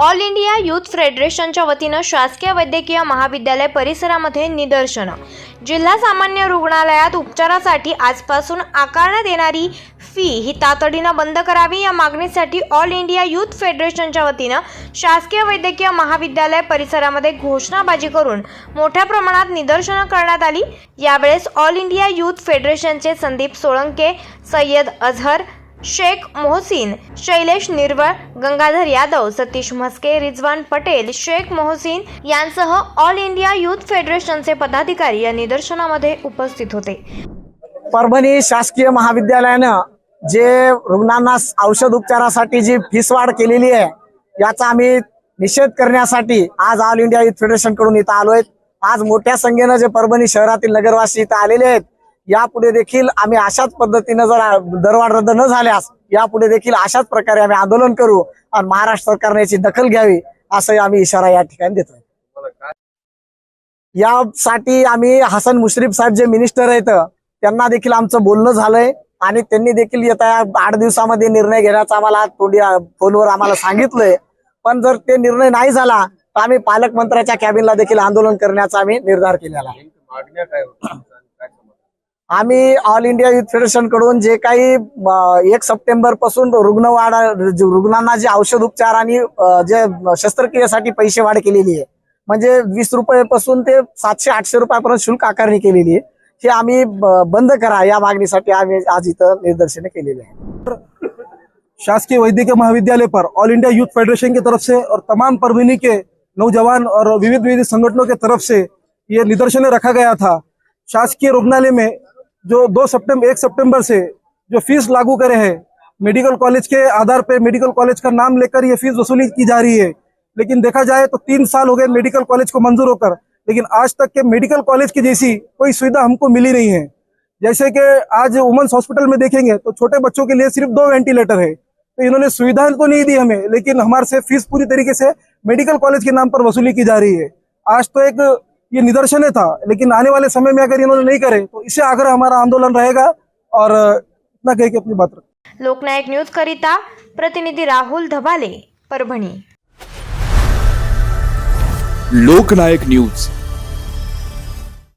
All India youth फेडरेशनच्या वतीनं शासकीय वैद्यकीय महाविद्यालय परिसरामध्ये निदर्शनं. जिल्हा सामान्य रुग्णालयात उपचारासाठी आजपासून आकारण्यात येणारी फी ही तातडीनं बंद करावी या मागणीसाठी ऑल इंडिया यूथ फेडरेशनच्या वतीनं शासकीय वैद्यकीय महाविद्यालय परिसरामध्ये घोषणाबाजी करून मोठ्या प्रमाणात निदर्शनं करण्यात आली. यावेळेस ऑल इंडिया यूथ फेडरेशनचे संदीप सोळंके सय्यद अझहर शेख मोहसिन शैलेश निर्वळ गंगाधर यादव सतीश म्हस्के रिजवान पटेल शेख मोहसिन यांसह ऑल इंडिया यूथ फेडरेशनचे पदाधिकारी या निदर्शनामध्ये उपस्थित होते. परभणी शासकीय महाविद्यालयानं जे रुग्णांना औषध उपचारासाठी जी फीस वाढ केलेली आहे याचा आम्ही निषेध करण्यासाठी आज ऑल इंडिया युथ फेडरेशनकडून इथं आलोय. आज मोठ्या संख्येनं जे परभणी शहरातील नगरवासी इथं आलेले आहेत यापुढे देखील आम्ही अशाच पद्धतीनं जर दरवाढ रद्द न झाल्यास यापुढे देखील अशाच प्रकारे आम्ही आंदोलन करू आणि महाराष्ट्र सरकारने याची दखल घ्यावी असं आम्ही इशारा या ठिकाणी देतोय. यासाठी आम्ही हसन मुश्रीफ साहेब जे मिनिस्टर आहेत त्यांना देखील आमचं बोलणं झालंय आणि त्यांनी देखील येत्या आठ दिवसामध्ये निर्णय घेण्याचा आम्हाला तोंडी फोनवर आम्हाला सांगितलंय. पण जर ते निर्णय नाही झाला तर आम्ही पालकमंत्र्याच्या कॅबिनला देखील आंदोलन करण्याचा आम्ही निर्धार केलेला आहे. आम्ही ऑल इंडिया युथ फेडरेशन कडून जे अं, एक सप्टेंबर पासून रुग्णवाढ जे रुग्णांना जे औषध उपचार जे शस्त्रक्रियेसाठी पैसे वाढ केलेली आहे. वीस रुपयापासून ते सातशे आठशे रुपयापर्यंत शुल्क आकारणी केलेली आहे. हे बंद करा या मागणीसाठी आम्ही आज इथं निदर्शने केलेली आहे शासकीय वैद्यकीय महाविद्यालय पर ऑल इंडिया यूथ फेडरेशन की तरफ़ से और तमाम परभनी के नौजवान और विविध विविध संगठनों के तरफ़ से ये निदर्शन रखा गया था। शासकीय रुग्णालय में जो दो सितंबर एक सितंबर से जो फ़ीस लागू करे हैं मेडिकल कॉलेज के आधार पे मेडिकल कॉलेज का नाम लेकर ये फ़ीस वसूली की जा रही है। लेकिन देखा जाए तो तीन साल हो गए मेडिकल कॉलेज को मंजूर होकर। लेकिन आज तक के मेडिकल कॉलेज की जैसी कोई सुविधा हमको मिली नहीं है। जैसे कि आज वुमेन्स हॉस्पिटल में देखेंगे तो छोटे बच्चों के लिए सिर्फ़ दो वेंटिलेटर है। तो इन्होंने सुविधा तो नहीं दी हमें, लेकिन हमारे से फ़ीस पूरी तरीके से मेडिकल कॉलेज के नाम पर वसूली की जा रही है। आज तो एक ये निदर्शन था लेकिन आने वाले समय में अगर इन्होंने नहीं करे तो इससे आग्रह हमारा आंदोलन रहेगा और इतना कह के अपनी बात रख। लोकनायक न्यूज करिता प्रतिनिधी राहुल धबाले परभणी। लोकनायक न्यूज।